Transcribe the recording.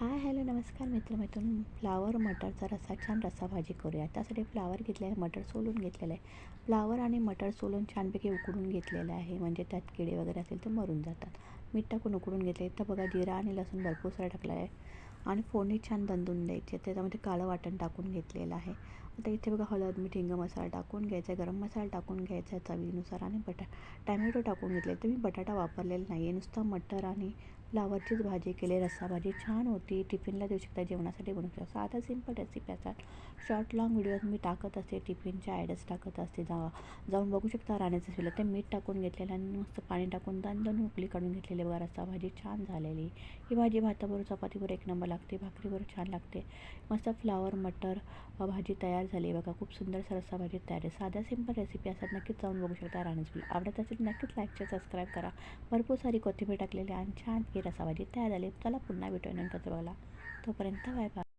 Hi hello नमस्कार मित्रमैत्रीण flower मटरचा रस्सा छान रसा भाजी करूया. त्यासाठी फ्लावर घेतले आहे मटर सोलून घेतलेलं आहे. फ्लावर आणि मटर सोलून छानपैकी उकडून घेतलेलं आहे. म्हणजे त्यात किडे वगैरे असेल तर मरून जातात. मीठ टाकून उकडून घेतले तर बघा जिरा आणि लसूण भरपूर सारा टाकला आहे. आणि फोडणी छान दंदून द्यायची त्याच्यामध्ये काळं वाटण टाकून घेतलेलं आहे. आता इथे बघा हळद मीठ हिंग मसाला टाकून घ्यायचा गरम मसाला टाकून घ्यायचा चवीनुसार. आणि बटा टॅमॅटो टाकून घेतले तर मी बटाटा वापरलेला नाही आहे नुसता मटर आणि फ्लावरचीच भाजी केली रस्सा भाजी छान होती. टिफिनला देऊ शकता जेवणासाठी बनवू शकता. साधा सिंपल रेसिपी असतात शॉर्ट लॉंग व्हिडिओज मी टाकत असते. टिफिनच्या ॲडस टाकत असते. जा जाऊन बघू शकता राण्याचं शिलं ते मीठ टाकून घेतलेलं आणि मस्त पाणी टाकून दणदण उकली काढून घेतलेली. बघा रस्सा भाजी छान झालेली. ही भाजी भाताबरोबर चपातीवर एक नंबर लागते. भाकरीवर छान लागते. मस्त फ्लावर मटर भाजी तयार झाली. बघा खूप सुंदर रस्सा भाजी तयार आहे. साध्या सिंपल रेसिपी असतात नक्कीच जाऊन बघू शकता राण्याचं आवडत असेल नक्कीच लाईकचे सबस्क्राईब करा. भरपूर सारी कोथिंबीर टाकलेली आणि छान की तयार झाली. चला पुन्हा भेटूया नंतर बघायला तोपर्यंत बाय बाय.